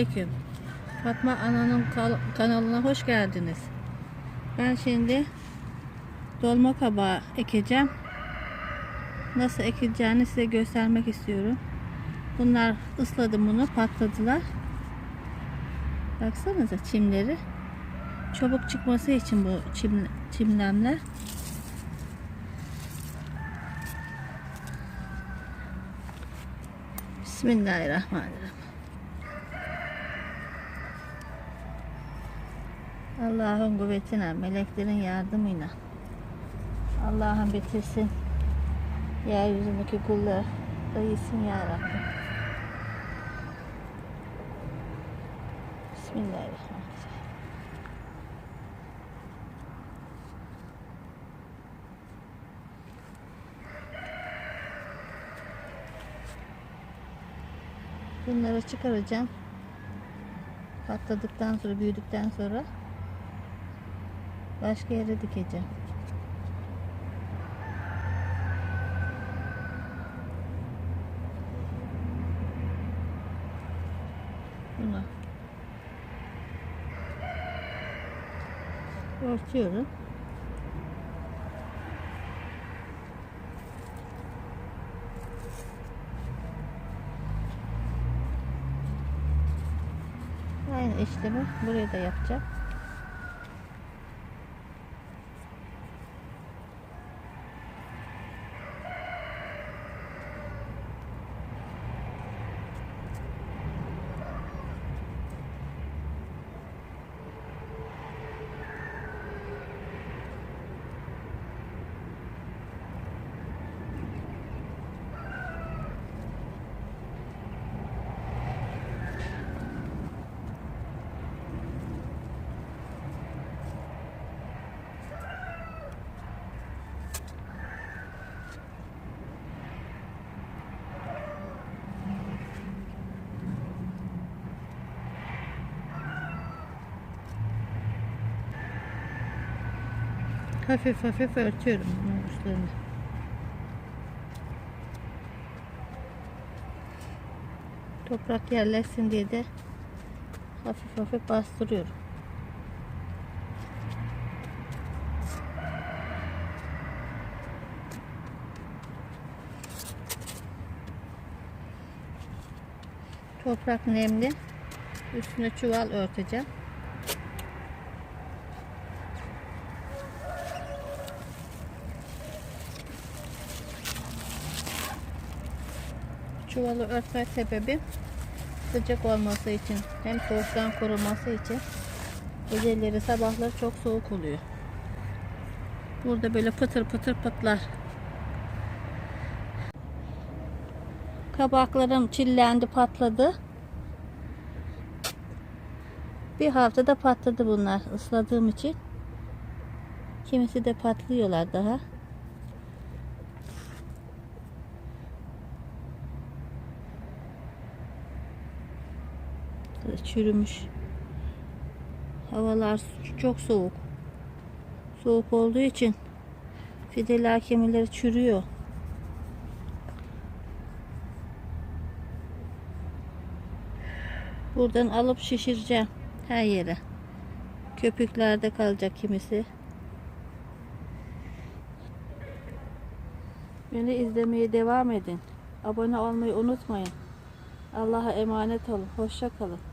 Aleyküm. Fatma Ana'nın kanalına hoş geldiniz. Ben şimdi dolma kabağı ekeceğim. Nasıl ekileceğini size göstermek istiyorum. Bunlar ısladım bunu patladılar. Baksanıza çimleri. Çabuk çıkması için bu çim, çimlemler. Bismillahirrahmanirrahim. Allah'ın kuvvetine, meleklerin yardımıyla Allah'ın bitirsin. Yeryüzündeki kullar dayısın ya Rabbim. Bismillahirrahmanirrahim. Bunları çıkaracağım. Patladıktan sonra, büyüdükten sonra başka yere dikeceğim. Bunu örtüyorum. Aynı işlemi buraya da yapacağım. Hafif hafif örtüyorum uçlarını. Toprak yerleşsin diye de hafif hafif bastırıyorum. Toprak nemli. Üstüne çuval örteceğim. Çuvalı örtme sebebi sıcak olması için hem soğuktan korunması için geceleri sabahları çok soğuk oluyor. Burada böyle pıtır pıtır patlar. Kabaklarım çillendi patladı. Bir haftada patladı bunlar ısladığım için. Kimisi de patlıyorlar daha. Çürümüş. Havalar çok soğuk. Soğuk olduğu için fideler kemileri çürüyor. Buradan alıp şişireceğim her yere. Köpüklerde kalacak kimisi. Beni izlemeye devam edin. Abone olmayı unutmayın. Allah'a emanet olun. Hoşça kalın.